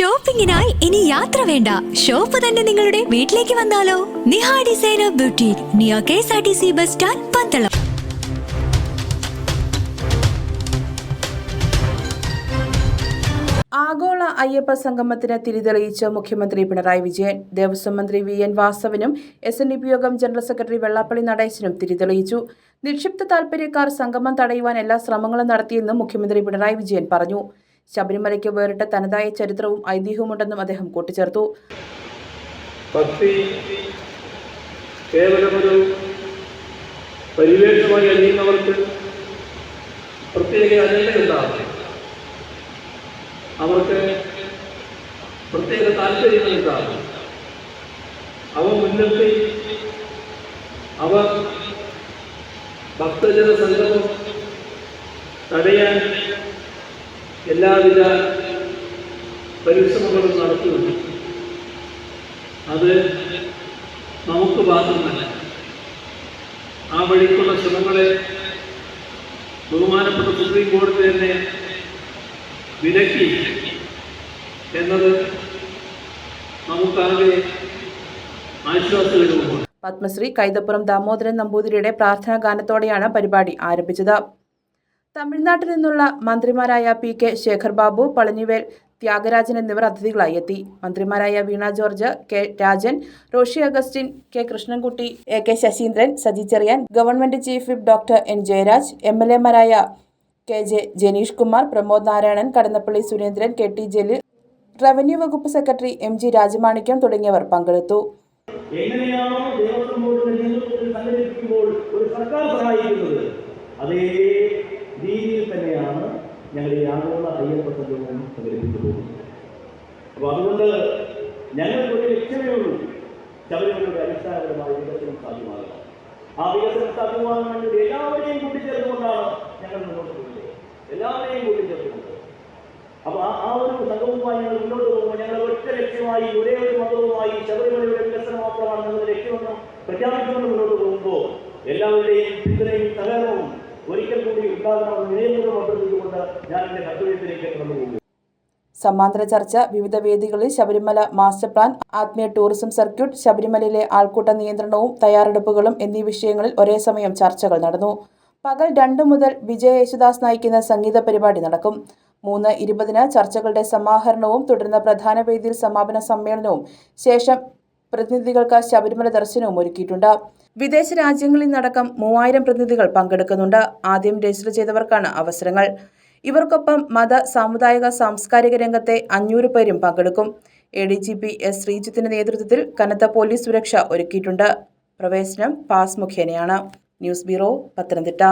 ഷോപ്പിംഗിനായി ഇനി യാത്ര വേണ്ട. ഷോപ്പ് തന്നെ നിങ്ങളുടെ വീട്ടിലേക്ക് വന്നാലോ. നിഹാ ഡിസൈനർ ബ്യൂട്ടി നിയോ K S R T C bus stand Pandalam. ആഗോള അയ്യപ്പ സംഗമത്തിന് തിരിതെളിയിച്ച മുഖ്യമന്ത്രി പിണറായി വിജയൻ ദേവസ്വം മന്ത്രി V N വാസവനും S N D P Yogam general secretary Vellappally നടേശനും തിരിതെളിയിച്ചു. നിക്ഷിപ്ത താൽപര്യക്കാർ സംഗമം തടയുവാൻ എല്ലാ ശ്രമങ്ങളും നടത്തിയെന്നും മുഖ്യമന്ത്രി പിണറായി വിജയൻ പറഞ്ഞു. ശബരിമലയ്ക്ക് വേറിട്ട തനതായ ചരിത്രവും ഐതിഹ്യവുമുണ്ടെന്നും അദ്ദേഹം കൂട്ടിച്ചേർത്തു. ഭക്തി കേവലമൊരു പരിവേഷമായി അറിയുന്നവർക്ക് പ്രത്യേക അജണ്ടയുണ്ടാകും അവർക്ക് പ്രത്യേക താല്പര്യങ്ങളുണ്ടാകും അവ മുൻനിർത്തി അവർ ഭക്തജന സംഗമം തടയാൻ എല്ലാവിധ പരിശ്രമങ്ങളും നടത്തുന്നുണ്ട്. അത് നമുക്ക് മാത്രമല്ല ആ വഴിക്കുള്ള ശ്രമങ്ങളെ ബഹുമാനപ്പെട്ട സുപ്രീം കോടതി തന്നെ വിലക്കി എന്നത് നമുക്കാകെ ആശ്വാസകരവുമാണ്. പത്മശ്രീ കൈതപ്പുറം ദാമോദരൻ നമ്പൂതിരിയുടെ പ്രാർത്ഥനാ ഗാനത്തോടെയാണ് പരിപാടി ആരംഭിച്ചത്. തമിഴ്നാട്ടിൽ നിന്നുള്ള മന്ത്രിമാരായ പി കെ ശേഖർ ബാബു പളനിവേൽ ത്യാഗരാജൻ എന്നിവർ അതിഥികളായി എത്തി. മന്ത്രിമാരായ Veena George K Rajan Roshy Augustine K Krishnankutty A K Saseendran Saji Cherian government chief whip doctor N Jayaraj M L എമാരായ K J Janeesh Kumar Pramod Narayanan Kadannappally Surendran K T Jaleel revenue വകുപ്പ് secretary M G Rajamanickam തുടങ്ങിയവർ പങ്കെടുത്തു. എങ്ങനെയാണോ ദേവസ്വം ബോർഡിന്റെ നേതൃത്വത്തിൽ സംഘടിപ്പിക്കുമ്പോൾ ഒരു സർക്കാർ സഹായിക്കുന്നത്? അതേ രീതിയിൽ തന്നെയാണ് ഞങ്ങൾ ഈ ആഗോള അയ്യപ്പ സംഘവും സംഘടിപ്പിച്ചു പോകുന്നത് അപ്പോൾ അതുകൊണ്ട് ഞങ്ങൾക്കൊരു ലക്ഷ്യമേ ഉള്ളൂ. ശബരിമലയുടെ അടിസ്ഥാനപരമായ വികസനം സാധ്യമാകുക ആ വികസനം സാധ്യമാകാൻ വേണ്ടി എല്ലാവരെയും കൂട്ടിച്ചേർത്തുകൊണ്ടാണ് ഞങ്ങൾ മുന്നോട്ട് പോകുന്നത്. എല്ലാവരെയും കൂട്ടിച്ചേർത്തുകൊണ്ട്. അപ്പൊ ആ ആ ഒരു സംഘവുമായി ഞങ്ങൾ മുന്നോട്ട് പോകുമ്പോൾ ഞങ്ങൾ ഒറ്റ ലക്ഷ്യമായി ഒരേ ഒരു മതവുമായി ശബരിമലയുടെ വികസനം മാത്രമാണ് ഞങ്ങളുടെ ലക്ഷ്യമെന്ന് പ്രഖ്യാപിച്ചുകൊണ്ട് മുന്നോട്ട് പോകുമ്പോൾ എല്ലാവരുടെയും പിന്തുണയും സഹകരണവും ഒരിക്കൽ കൂടി ഉണ്ടാകണമെന്ന് വിനയപൂർവം അഭ്യർത്ഥിച്ചുകൊണ്ട് ഞാൻ എന്റെ കർത്തവ്യത്തിലേക്ക് കടന്നു പോകും സമാന്തര ചർച്ച വിവിധ വേദികളിൽ ശബരിമല മാസ്റ്റർ പ്ലാൻ ആത്മീയ ടൂറിസം സർക്യൂട്ട് ശബരിമലയിലെ ആൾക്കൂട്ട നിയന്ത്രണവും തയ്യാറെടുപ്പുകളും എന്നീ വിഷയങ്ങളിൽ ഒരേ സമയം ചർച്ചകൾ നടന്നു. പകൽ രണ്ടു മുതൽ വിജയ യേശുദാസ് നയിക്കുന്ന സംഗീത പരിപാടി നടക്കും. മൂന്ന് ഇരുപതിന് ചർച്ചകളുടെ സമാഹരണവും തുടർന്ന് പ്രധാന വേദിയിൽ സമാപന സമ്മേളനവും ശേഷം പ്രതിനിധികൾക്ക് ശബരിമല ദർശനവും ഒരുക്കിയിട്ടുണ്ട്. വിദേശ രാജ്യങ്ങളിൽ നിന്നടക്കം മൂവായിരം പ്രതിനിധികൾ പങ്കെടുക്കുന്നുണ്ട്. ആദ്യം രജിസ്റ്റർ ചെയ്തവർക്കാണ് അവസരങ്ങൾ. ഇവർക്കൊപ്പം മത സാമുദായിക സാംസ്കാരിക രംഗത്തെ അഞ്ഞൂറ് പേരും പങ്കെടുക്കും. A D G P S ശ്രീജിത്തിന്റെ നേതൃത്വത്തിൽ കനത്ത പോലീസ് സുരക്ഷ ഒരുക്കിയിട്ടുണ്ട്. പ്രവേശനം പാസ് മുഖേനയാണ്. News bureau Pathanamthitta.